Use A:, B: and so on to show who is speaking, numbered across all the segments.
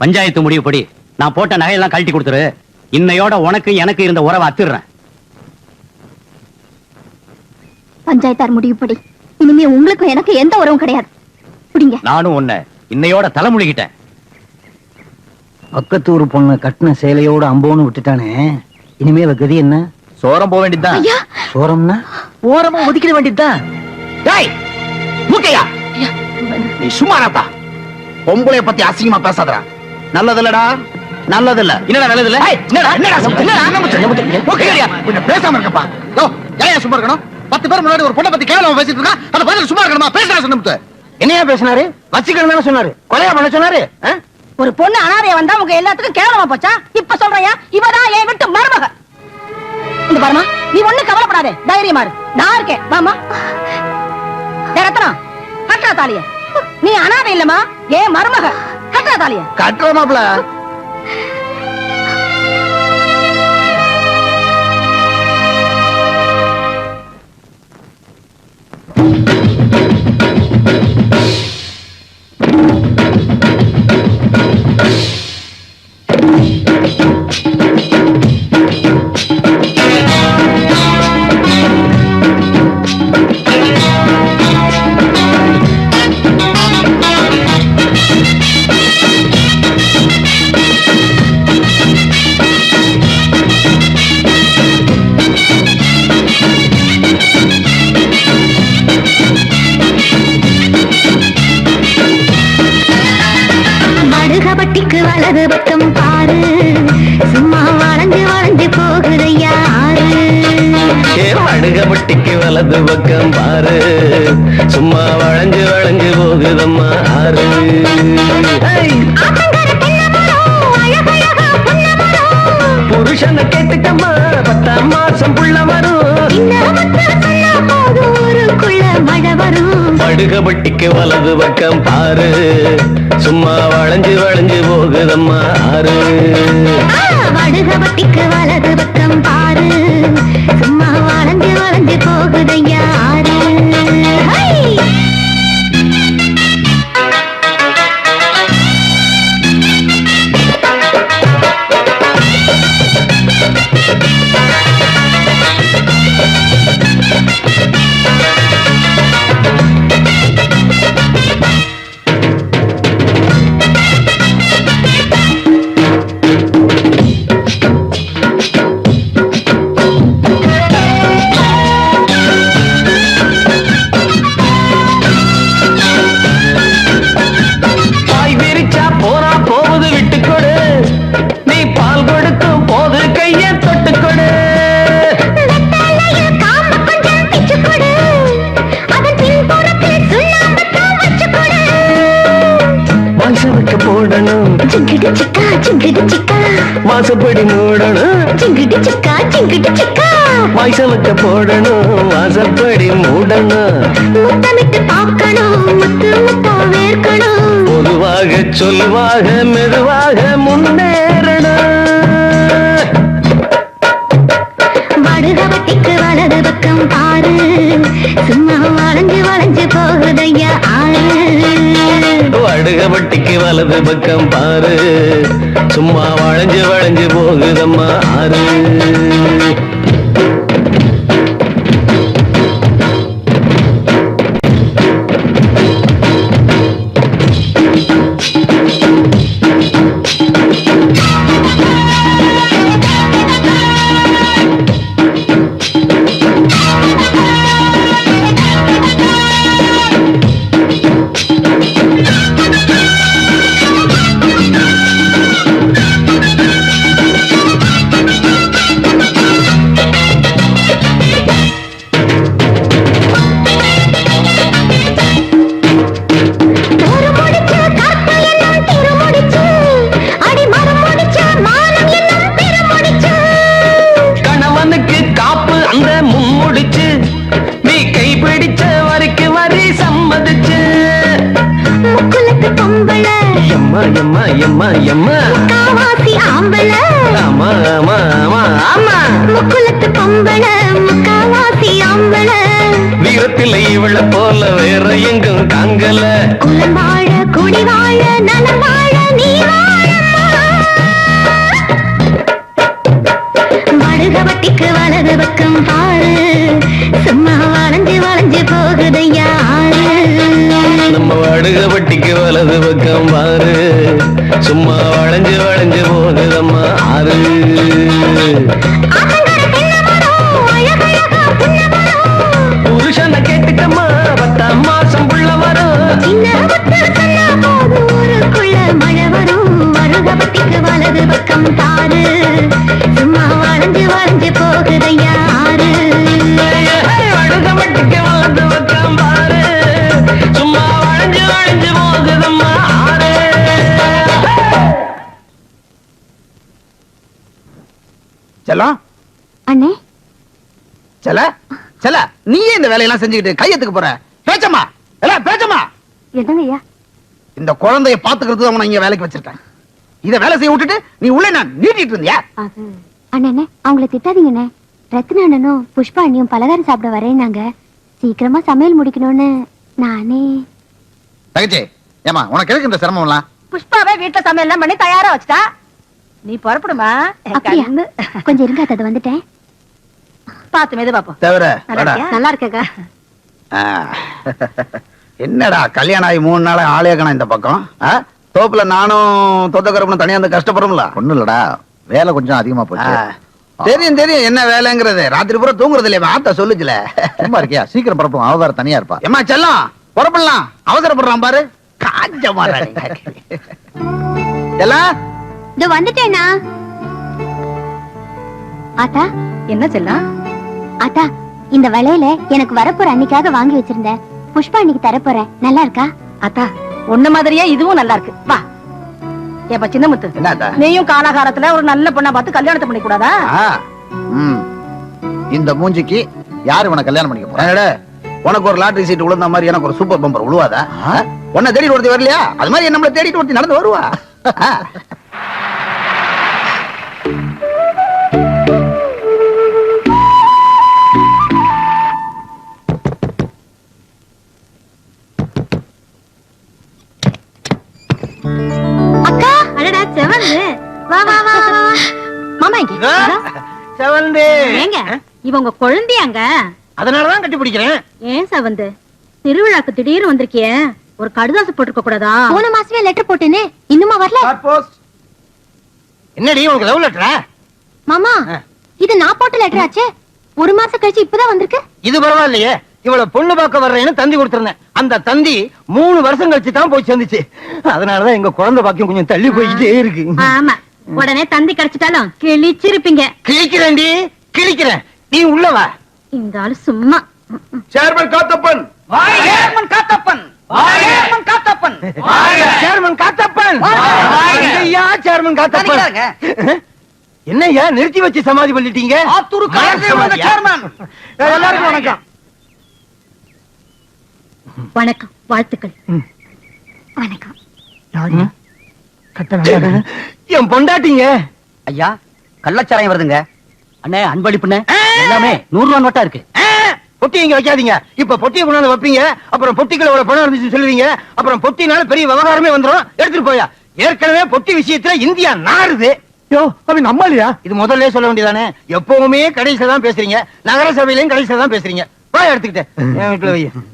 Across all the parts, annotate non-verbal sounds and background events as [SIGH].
A: பஞ்சாயத்து முடிவுப்படி நான் போட்ட நகையெல்லாம் கழட்டி கொடுத்துரு. இன்னையோட உனக்கு எனக்கு இருந்த உறவை அத்துடுறேன்
B: பஞ்சாயத்தார் முடிவுப்படி. இனிமே உங்களுக்கும் எனக்கு எந்த உறவும் கிடையாது. புடிங்க.
A: நானும் உன்னை இன்னையோட தலைமுழுகிட்டேன்.
C: பக்கத்து ஊர் பொண்ணு கட்டின சேலையோட அம்போன்னு விட்டுட்டானே. இனிமே அவ கதி என்ன?
A: சோரம் போக வேண்டியதுதான்.
B: ஐயா.
C: சோரம்னா?
A: ஓரமா ஒதுக்கிட வேண்டியதுதான்.
D: டேய் மூக்கையா. நீ சும்மாராத்தா பொம்பளைய பத்தி அசிங்கமா பேசாதடா. நல்லது இல்லடா நல்லது இல்ல
A: என்னடா? நல்லது இல்ல
D: என்னடா? என்னடா? பேசாம இருக்கப்பா. யோ ஏன் சும்மா இருக்கணும்? பத்து பேர் முன்னாடி ஒரு பொண்ணை பத்தி கேவலமா பேசிட்டு இருக்கா? அந்த பதில் சும்மா இருக்கணுமா? பேசுறா சொன்னமுத்து
C: என்னையா பேசினாரு? வச்சுக்கணும் சொன்னாரு. கொலையா பண்ண சொன்னாரு?
E: ஒரு பொண்ணு அனாதைய வந்தா உங்க எல்லாத்துக்கும் கேவலமா போச்சா? இப்ப சொல்றையா? இவதான் என் விட்டு மருமக. இந்த பாருமா நீ ஒண்ணு கவலைப்படாதே. தைரியமா இரு. நான் இருக்கேன். ரத்னம் கட்டா தாலிய நீ அனாதை இல்லம்மா ஏன் மருமக. கட்டா தாலிய
D: கட்டுற மாப்பிள
B: Thank you.
F: அழுகப்பட்டிக்கு வலது பக்கம் பாரு. சும்மா வளைஞ்சு வளைஞ்சு போகுதம்மா ஆறு. புருஷனை கேட்டுக்கம்மா பத்தாம் மாசம் புள்ள வரும். படுகப்பட்டிக்கு வலது பக்கம் பாரு. சும்மா வளைஞ்சு வளைஞ்சு போகுதம்மா ஆறு.
B: வடுகபட்டிக்கு வலது பக்கம் பாரு. சும்மா வளைஞ்சு வளைஞ்சு போகுதையா ஆறு
F: வாசப்படி மூடணும்
B: சிங்கிடி சிக்கா, சிங்கிடி சிக்கா.
F: வாய்சலுக்கு போடணும் வாசப்படி மூடணும்
B: முத்தமிட்டு பார்க்கணும், முத்து முத்தா வேர்க்கணும்.
F: பொதுவாக சொல்வாக மெதுவாக முன்னேறணும்
B: வடுகவட்டிக்கு வலது பக்கம் பாரு. சும்மா வளைஞ்சு வளைஞ்சு போகுதையா ஆறு
F: வடுகப்பட்டிக்கு வலது பக்கம் பாரு. சும்மா வளைஞ்சு வளைஞ்சு போகுதம்மா ஆறு.
B: முக்குலத்து பொம்பள முக்காவாசி ஆம்பள.
F: வீரத்தில் இவள போல வேற எங்கும் தாங்கல.
B: குலம் வாழ குடி வாழ நலம் வாழ நீ வடகவட்டிக்கு வலது பக்கம் பாரு. சும்மா வளைஞ்சு வளைஞ்சு போகுது யாரு?
F: நம்ம வடகவட்டிக்கு வலது பக்கம் பாரு. சும்மா வளைஞ்சு வளைஞ்சு போகுதம்மா ஆறு.
B: வலது பக்கம் பாரு. சும்மா வளைஞ்சு வளைஞ்சு அண்ணே.
D: செல செல நீயே இந்த வேலையெல்லாம் செஞ்சுக்கிட்டு கையத்துக்கு போற. பேச்சம்மா. பேச்சம்மா.
B: என்னங்கய்யா?
D: இந்த குழந்தைய பாத்துக்கிறது அவனை இங்க வேலைக்கு வச்சிருக்கேன். இத வேலை செய்ய விட்டுட்டு நீ உள்ள நான் நீட்டிட்டு இருந்தியா?
B: அது. அண்ணே அவங்கள திட்டாதீங்கண்ணே. ரத்ன அண்ணனும் புஷ்பா அண்ணியும் பலகாரம் சாப்பிட வரேன்னாங்க. சீக்கிரமா சமையல் முடிக்கணும்னு நானே.
D: தகச்சி ஏமா உனக்கு எதுக்கு இந்த சிரமம் எல்லாம்
E: புஷ்பாவே வீட்டுல சமையல் எல்லாம் பண்ணி தயாரா வச்சுட்டா? நீ புறப்படுமா.
B: கொஞ்சம் இருங்க அதை வந்துட்டேன்.
E: பாத்து மெது பாப்போம்
D: தவிர
E: நல்லா
B: இருக்கக்கா.
D: என்னடா கல்யாணம் ஆகி மூணு நாள் ஆளே காணோம் இந்த பக்கம். ஆ? தோப்புல நானும் தொத்தக்கரப்பும் தனியா வந்து கஷ்டப்படும்ல
G: ஒண்ணும் இல்லடா வேலை கொஞ்சம் அதிகமா போச்சு.
D: தெரியும் தெரியும். என்ன வேலைங்கிறது? ராத்திரி பூரா தூங்குறது இல்லையா ஆத்தா சொல்லுச்சுல.
G: சும்மா இருக்கியா? சீக்கிரம் பரப்பும் அவ வேற தனியா இருப்பா.
D: ஏமா செல்லம் புறப்படலாம். அவசரப்படுறான் பாரு. காஞ்ச மாறாடி எல்லாம்
B: இதோ வந்துட்டேனா ஆத்தா
E: என்ன செல்லாம்?
B: ஆத்தா இந்த வளையல எனக்கு வரப்போற அன்னைக்காக வாங்கி வச்சிருந்தேன். புஷ்பா அன்னைக்கு தரப்போறேன். நல்லா இருக்கா?
E: அத்தா உன்ன மாதிரியே இதுவும் நல்லா இருக்கு. வா. ஏப்பா சின்ன முத்து
D: என்னடா
E: நீயும் காலாகாரத்துல ஒரு நல்ல பொண்ணா பார்த்து கல்யாணத்தை பண்ணி கூடாதா
G: ம். இந்த மூஞ்சிக்கு யாரு உன கல்யாணம் பண்ணிக்க போறா?
D: என்னடா உனக்கு ஒரு லாட்டரி சீட் விழுந்த மாதிரி எனக்கு ஒரு சூப்பர் பம்பர் விழுவாதா உன்னை தேடிட்டு ஒருத்தி வரலையா? அது மாதிரி நம்மள தேடிட்டு ஒருத்தி நடந்து வருவா?
B: செவந்து வா வா வா வா மாமா இங்க
D: செவந்து.
B: ஏங்க இவங்க குழந்தையாங்க.
D: அதனாலதான் கட்டி பிடிக்கிறேன்.
B: ஏன் செவந்து? திருவிழாக்கு திடீர்னு வந்திருக்கிய. ஒரு கடுதாசு போட்டுக்க கூடாதா? போன மாசமே லெட்டர் போட்டேனே இன்னுமா வரல?
D: என்னடி உனக்கு லவ் லெட்டரா
B: மாமா இது நான் போட்ட லெட்டர் ஆச்சே? ஒரு மாசம் கழிச்சு இப்பதான் வந்திருக்கு?
D: இது பரவாயில்லையே. இவ்வளவு பொண்ணு பார்க்க வர்றேன்னு தந்தி கொடுத்திருந்தேன். அந்த தந்தி மூணு வருஷம் கழிச்சு தான் போய் சேர்ந்துச்சு. அதனாலதான் எங்க குழந்தை பாக்கியம் கொஞ்சம் தள்ளி போயிட்டே இருக்கு.
B: ஆமா. உடனே தந்தி கிடைச்சிட்டாலும் கிழிச்சிருப்பீங்க.
D: கிழிக்கிறேன்டி. கிழிக்கிறேன். நீ உள்ளவா
B: இந்த ஆளு சும்மா.
D: Chairman Kathappan. Chairman Kathappan. Chairman Kathappan. Chairman Kathappan. ஐயா சேர்மன் காத்தப்பன். என்னய்யா நிறுத்தி வச்சு சமாதி பண்ணிட்டீங்க? சேர்மன். எல்லாருக்கும் வணக்கம்.
B: வணக்கம் வாழ்த்துக்கள். வணக்கம்.
D: என் பொண்டாட்டிங்க.
A: ஐயா கள்ளச்சாராயம் வருதுங்க. அண்ணே அன்பளிப்புண்ணே எல்லாமே நூறு ரூபா நோட்டா இருக்கு.
D: பொட்டி இங்க வைக்காதீங்க. இப்ப பொட்டியை கொண்டாந்து வைப்பீங்க. அப்புறம் பொட்டிக்குள்ள ஒரு பணம் இருந்துச்சு சொல்லுவீங்க. அப்புறம் பொட்டினால பெரிய விவகாரமே வந்துரும். எடுத்துட்டு போயா. ஏற்கனவே பொட்டி விஷயத்துல இந்தியா நாறுது. யோ அப்படி நம்மளையா இது முதல்ல சொல்ல வேண்டியதானே? எப்பவுமே கடைசியில தான் பேசுறீங்க. நகர சபையிலயும் கடைசியில தான் பேசுறீங்க. வா எடுத்துக்கிட்டேன் என் வீட்டுல வை அதான்.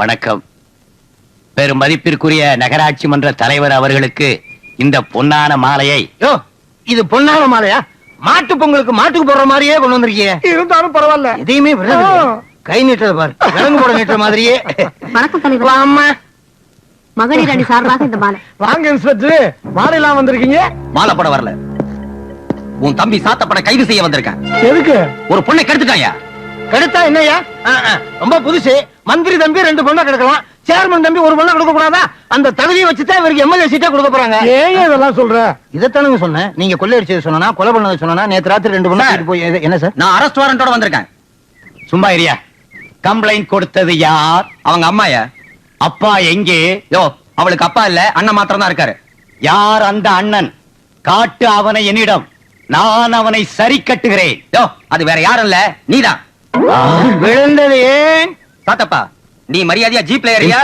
A: வணக்கம். பெரும் மதிப்பிற்குரிய நகராட்சி மன்ற தலைவர் அவர்களுக்கு இந்த பொன்னான மாலையை
D: யோ இது பொன்னான மாலையா? மாட்டு பொங்கலுக்கு மாட்டுக்கு போடுற மாதிரியே கொண்டு வந்திருக்கீங்க இருந்தாலும் பரவாயில்ல. எதையுமே? கை நீட்டது பாரு. விலங்கு போட நீட்டுற மாதிரியே.
B: வணக்கம் தலைவர். மகளிர் அணி சார்பாக இந்த மாலை.
D: வாங்க இன்ஸ்பெக்டர். மாலையெல்லாம் வந்திருக்கீங்க?
A: மாலை போட வரல. உன் தம்பி சாத்தப்பட கைது செய்ய வந்திருக்கான்.
D: எதுக்கு?
A: ஒரு பொண்ணை கெடுத்துட்டாயா?
D: கெடுத்தா ஆ, ரொம்ப புதுசு. மந்திரி தம்பி ரெண்டு பொண்ணை கெடுக்கலாம். சேர்மன் தம்பி ஒரு பொண்ணை கொடுக்க கூடாதா அந்த தகுதியை வச்சுதான் இவருக்கு எம்எல்ஏ சீட்டே கொடுக்க போறாங்க. ஏன் இதெல்லாம் சொல்ற? இதைத்தானுங்க சொன்னேன். நீங்க கொள்ளையடிச்சது சொன்னா கொலை பண்ணது சொன்னா நேத்து ராத்திரி ரெண்டு பொண்ணு போய் என்ன சார்?
A: நான் அரஸ்ட் வாரண்டோட வந்திருக்கேன். சும்மா இரியா கம்ப்ளைண்ட் கொடுத்தது யார்? அவங்க அம்மாயா அப்பா எங்கே? யோ அவளுக்கு அப்பா இல்ல அண்ணன் மாத்திரம் தான் இருக்காரு. யார் அந்த அண்ணன்? காட்டு அவனை என்னிடம். நான் அவனை சரி கட்டுகிறேன். அது வேற யாரும் இல்ல. நீதான்.
D: விழுந்தது ஏன்?
A: சாத்தப்பா நீ மரியாதையா ஜீப்ல ஏறியா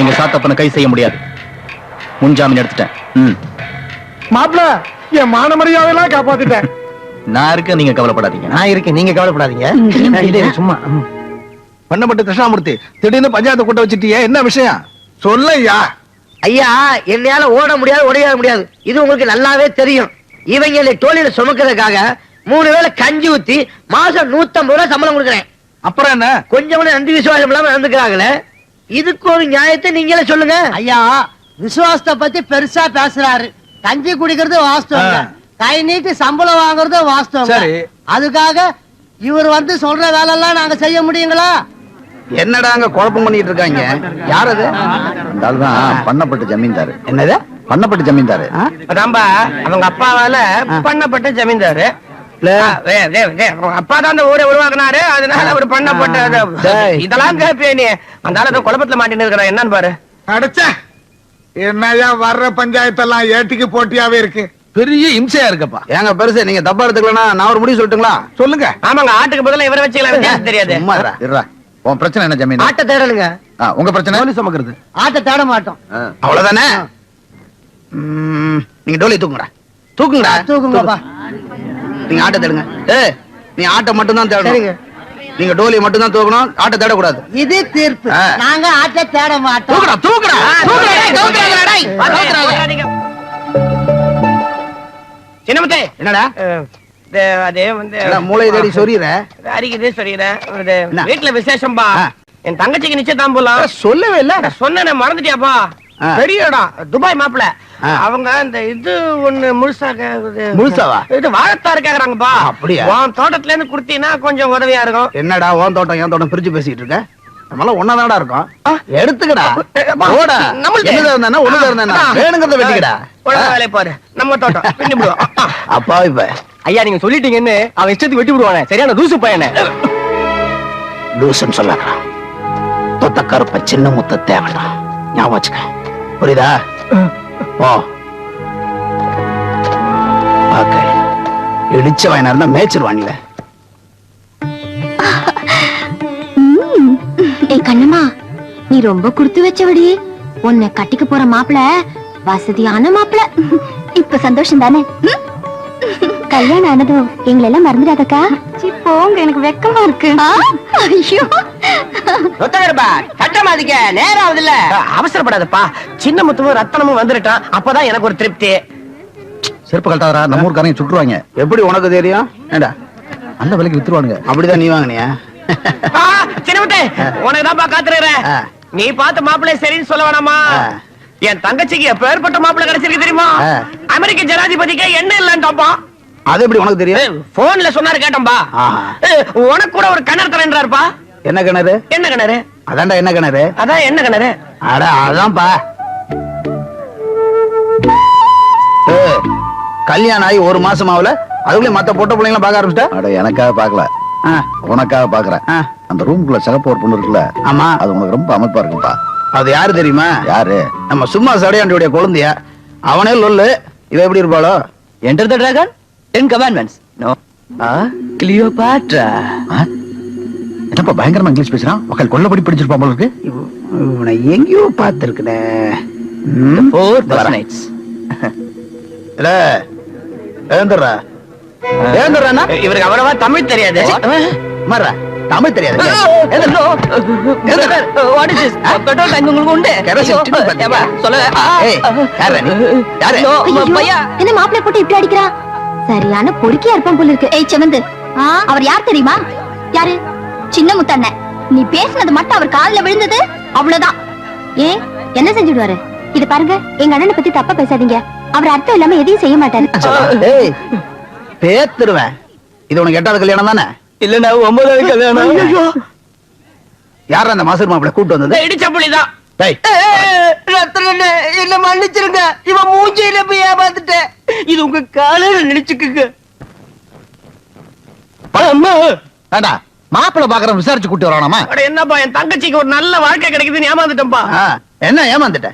G: எங்க சாத்தப்பனை கை செய்ய முடியாது. முன்ஜாமீன் எடுத்துட்டேன்.
D: மாப்பிள என் மான மரியாதையெல்லாம் காப்பாத்திட்டேன். [LAUGHS]
G: நான் இருக்க நீங்க கவலைப்படாதீங்க.
D: நான் இருக்கேன் நீங்க கவலைப்படாதீங்க. சும்மா.
H: பண்ணப்பட்ட கிருஷ்ணாமூர்த்தி திடீர்னு பஞ்சாயத்து கூட்ட வச்சுட்டியே என்ன விஷயம்? சொல்லையா?
I: ஐயா என்னையால ஓட முடியாது உடையாத முடியாது. இது உங்களுக்கு நல்லாவே தெரியும். இவங்களை தோழியில சுமக்கிறதுக்காக மூணு வேளை கஞ்சி ஊத்தி மாசம் நூத்தம்பது ரூபாய் சம்பளம் கொடுக்குறேன்.
H: அப்புறம் என்ன?
I: கொஞ்சம் கூட நன்றி விசுவாசம் இல்லாம நடந்துக்கிறாங்களே? இதுக்கு ஒரு நியாயத்தை நீங்களே சொல்லுங்க.
J: ஐயா விசுவாசத்தை பத்தி பெருசா பேசுறாரு. கஞ்சி குடிக்கிறது வாஸ்தவம். கை நீட்டி சம்பளம் வாங்குறது வாஸ்தவம்
H: சரி.
J: அதுக்காக இவர் வந்து சொல்ற வேலை எல்லாம் நாங்க செய்ய முடியுங்களா?
G: என்னடா அங்க குழப்பம் பண்ணிட்டு இருக்காங்க? யார் அது அந்த ஆள் தான் பண்ணப்பட்ட ஜமீன்தாரு.
D: என்னது?
G: பண்ணப்பட்ட ஜமீன்தாரு.
K: அதான்பா அவங்க அப்பாவால பண்ணப்பட்ட ஜமீன்தாரு. அப்பா தான் அந்த ஊரை உருவாக்குனாரு அதனால அவர் பண்ணப்பட்ட. இதெல்லாம் கேப்பிய நீ. அந்த ஆளு குழப்பத்துல மாட்டின்னு இருக்கிறான் என்னன்னு பாரு.
H: அடைச்ச. என்னையா வர்ற பஞ்சாயத்தெல்லாம் ஏட்டிக்கு போட்டியாவே இருக்கு. பெரிய இம்சையா இருக்கப்பா.
G: ஏங்க பெருசு நீங்க தப்பா எடுத்துக்கலனா நான் ஒரு முடிவு சொல்லட்டுங்களா?
H: சொல்லுங்க.
K: ஆமாங்க ஆட்டுக்கு பதிலா இவரை வச்சுக்கலாம் தெரியாது.
G: சும்மா இருடா, இருடா. உன் பிரச்சனை என்ன ஜமீன்?
I: ஆட்ட தேடலுங்க.
G: உங்க பிரச்சனை?
H: ஜோலி சுமக்கிறது
J: ஆட்டை தேட மாட்டோம்.
G: அவ்வளவுதானே? நீங்க டோலி தூக்குங்கடா. தூக்குங்கடா.
J: தூக்குங்கப்பா.
G: நீங்க ஆட்டை தேடுங்க. ஏ நீ ஆட்டை மட்டும் தான். தேடணும் நீங்க டோலி மட்டும் தான் தூக்கணும் ஆட்டை தேடக்கூடாது.
J: இது தீர்ப்பு. நாங்க ஆட்டை தேட மாட்டோம்.
G: தூக்குடா தூக்குடா. தூக்குடா, டேய், தூக்குடா, டேய்.
K: வராதீங்க. சின்னமுத்தே
G: என்னடா?
K: அது வந்து
G: மூளை தேடி சொரியற
K: அடிக்குது சொல்லிடுறேன்? வீட்டுல விசேஷம்பா. என் தங்கச்சிக்கு நிச்சயம் போலாம்
G: சொல்லவே இல்ல.
K: சொன்னேன் மறந்துட்டியாப்பா. பெரிய இடம் துபாய் மாப்பிள. அவங்க இந்த இது ஒண்ணு முழுசா
G: முழுசாவா?
K: இது வாழைத்தாரு கேக்குறாங்கப்பா
G: அப்படியா?
K: உன் தோட்டத்துல இருந்து குடுத்தீங்கன்னா கொஞ்சம் உதவியா இருக்கும்.
G: என்னடா உன் தோட்டம் என் தோட்டம் பிரிச்சு பேசிட்டு இருக்க? நம்மளாம் ஒன்னாதாடா இருக்கோம். எடுத்துக்கடா. ஓடா. என்னதா இருந்தா ஒண்ணுதா இருந்தா. வேணுங்கிறத வெட்டிக்கடா.
K: வேலையை பாரு நம்ம தோட்டம்.
G: அப்பா இப்ப
D: ஐயா நீங்க சொல்லிட்டீங்கன்னு அவன் இஷ்டத்துக்கு வெட்டி விடுவானே. சரியான தூசு பையனை.
G: லூசுன்னு சொல்லாதடா. தொத்த கருப்ப சின்ன முத்த தேவைடா ஞாபகம் வச்சுக்க. புரியுதா? ஓ பாக்க இடிச்ச வாயினா இருந்தா மேய்ச்சிருவான்ல
L: ஏய் கண்ணம்மா நீ ரொம்ப குடுத்து வச்சவடி. உன்னை கட்டிக்க போற மாப்பிள வசதியான மாப்பிள. இப்ப சந்தோஷம் தானே கல்யாணம் ஆனதும் எங்களை எல்லாம் மறந்துடாதக்கா போங்க எனக்கு வெக்கமா இருக்கு. ஐயோ.
K: சட்டம் நேரம் ஆகுதுல்ல அவசரப்படாதப்பா. சின்ன முத்துவும் ரத்தனமும் வந்துருட்டான். அப்பதான் எனக்கு ஒரு திருப்தி.
G: செருப்பு கழட்டாதரா நம்ம ஊர்க்காரங்க சுட்டுருவாங்க. எப்படி உனக்கு தெரியும்? ஏண்டா நல்ல விலைக்கு வித்துருவானுங்க. அப்படிதான் நீ வாங்கினியா?
K: சின்னமுத்து உனக்கு தான்ப்பா காத்துறேன். நீ பார்த்த மாப்பிள்ளை சரின்னு சொல்ல வேணாமா. என் தங்கச்சிக்கு எப்பேற்பட்ட மாப்பிள்ளை கிடைச்சிருக்கு தெரியுமா. அமெரிக்க ஜனாதிபதிக்கு என்ன இல்லன்ட்டாப்பா.
G: அது எப்படி உனக்கு தெரியும்?
K: போன்ல சொன்னாரு கேட்டோம்பா. உனக்கு கூட ஒரு கிணறு தரேன்றாருப்பா
G: என்ன கிணறு?
K: என்ன கிணறு?
G: அதான்டா என்ன கிணறு?
K: அதான் என்ன கிணறு?
G: அட அதான்ப்பா. ஏய், கல்யாணம் ஆகி ஒரு மாசம் ஆகல அதுக்குள்ளே மத்த பொட்ட பிள்ளைங்கள பார்க்க ஆரம்பிச்சிட்டா? அட எனக்காக பார்க்கல. உனக்காக பாக்குறேன் அந்த ரூம்குள்ள சிகப்பு ஒரு பொண்ணு இருக்குல்ல ஆமா. அது உனக்கு ரொம்ப அமைப்பா இருக்குப்பா அது யாரு தெரியுமா? யாரு? நம்ம சும்மா சடையாண்டியுடைய குழந்தைய. அவனே லொல்லு. இவ எப்படி இருப்பாளோ?
D: Enter the Dragon Ten Commandments no Cleopatra
G: என்னப்பா பயங்கரமா இங்கிலீஷ் பேசுறான்? மக்கள் கொல்லப்படி படிச்சிருப்பான் போல இருக்கு. இவனை எங்கேயோ பார்த்திருக்கேன்
D: ஃபோர் நைட்ஸ் [LAUGHS]
G: இல்ல ஏந்துடுறா ஏந்துடுறானா
K: இவருக்கு அவ்வளவா தமிழ் தெரியாது.
G: மர்றா தமிழ் தெரியாது.
D: பெட்ரோல் டேங்க் உங்களுக்கு உண்டு. சொல்ல?
G: யாரு?
D: பையா
L: என்ன போட்டு இப்படி சரியான பொறுக்கியா இருப்பான் போல இருக்கு. ஏய் செவந்து. அவர் யார் தெரியுமா? யாரு? சின்ன முத்தண்ணன் நீ பேசுனது மட்டும் அவர் காதுல விழுந்தது? அவ்வளவுதான். ஏன் என்ன செஞ்சுடுவாரு? இது பாருங்க எங்க அண்ணனை பத்தி தப்பா பேசாதீங்க. அவர் அர்த்தம் இல்லாம எதையும் செய்ய மாட்டாரு.
G: ஏய், பேத்துருவேன். இது உனக்கு எட்டாவது கல்யாணம் தானே?
D: இல்லன்னா ஒன்பதாவது கல்யாணம்.
G: யாரா அந்த மாசர் மாப்பிள கூட்டு வந்தது?
K: இடிச்ச புலிதான்
D: என்ன? மன்னிச்சிருங்க. இவன் மூஞ்சியில போய் ஏமாந்துட்டேன் இது உங்க காலையில நினைச்சுக்குங்க.
G: மாப்பிள பாக்குற விசாரிச்சு கூட்டி வரானாமா?
K: என்னப்பா என் தங்கச்சிக்கு ஒரு நல்ல வாழ்க்கை கிடைக்குதுன்னு ஏமாந்துட்டேன்ப்பா.
G: ஆ, என்ன ஏமாந்துட்ட?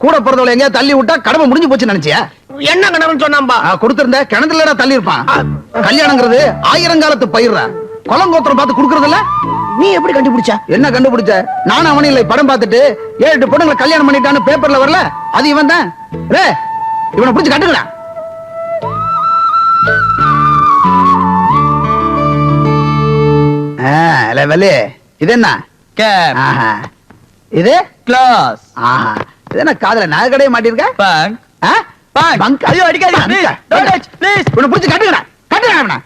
G: கூட பிறந்தவளை எங்கேயா தள்ளி விட்டா கடமை முடிஞ்சு போச்சு நினைச்சியா?
K: என்ன கிணறுன்னு சொன்னாம்பா
G: கொடுத்திருந்த கிணத்துலடா தள்ளி இருப்பான் கல்யாணங்கிறது ஆயிரங்காலத்து பயிர்றா. கொலங்கோத்திரம் பார்த்து குடுக்கறதில்ல?
D: நீ எப்படி கண்டுபிடிச்ச?
G: என்ன கண்டுபிடிச்ச? நானும் அவனும் இல்லை படம் பார்த்துட்டு ஏழு எட்டு பொண்ணுங்களை கல்யாணம் பண்ணிட்டான்னு பேப்பர்ல வரல? அது இவன் தான். ரே இவனை பிடிச்சு கட்டுங்கடா. வள்ளி, இது என்ன?
A: கேப்
G: ஆஹா. இது?
A: கிளாஸ்
G: ஆஹா. இது என்ன காதுல நகைக்கடையே மாட்டிருக்க
A: பேங்க்? பேங்க். ஐயோ அடிக்காதீங்க. ப்ளீஸ்
G: இவனை பிடிச்சு கட்டுங்கடா. கட்டுங்கடா